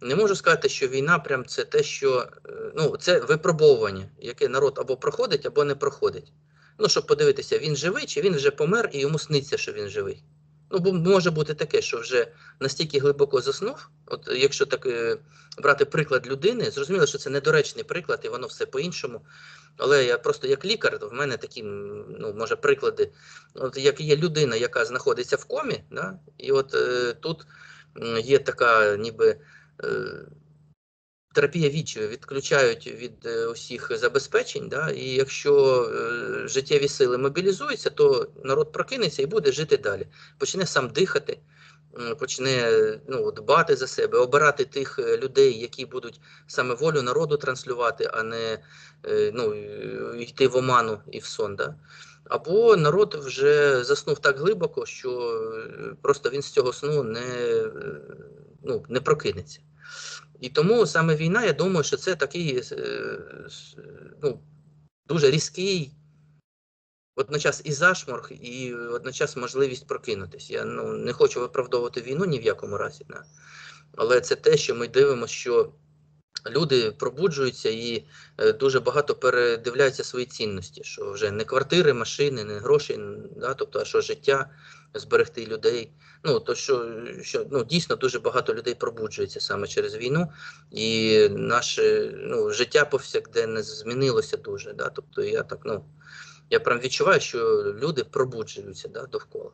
Не можу сказати, що війна прям це те, що е, ну, це випробовування, яке народ або проходить, або не проходить. Ну, щоб подивитися, він живий чи він вже помер і йому сниться, що він живий. Ну, бо може бути таке, що вже настільки глибоко заснув. От якщо так е, брати приклад людини, зрозуміло, що це недоречний приклад, і воно все по-іншому. Але я просто як лікар, в мене такі, ну, може, приклади. От як є людина, яка знаходиться в комі, да, і от е, тут є така ніби. Е, терапія відчаю відключають від е, усіх забезпечень, да, і якщо е, життєві сили мобілізуються, то народ прокинеться і буде жити далі. Почне сам дихати, почне ну, дбати за себе, обирати тих людей, які будуть саме волю народу транслювати, а не ну, йти в оману і в сон. Да? Або народ вже заснув так глибоко, що просто він з цього сну не, ну, не прокинеться. І тому саме війна, я думаю, що це такий е, ну, дуже різкий, водночас і зашморг, і водночас можливість прокинутися. Я ну, не хочу виправдовувати війну ні в якому разі. Да. Але це те, що ми дивимося, що люди пробуджуються і е, дуже багато передивляються свої цінності, що вже не квартири, машини, не гроші, да, тобто, а що життя, зберегти людей. Ну, то що, що ну, дійсно дуже багато людей пробуджується саме через війну, і наше ну, життя повсякденне змінилося дуже. Да? Тобто я так, ну, я прям відчуваю, що люди пробуджуються да, довкола.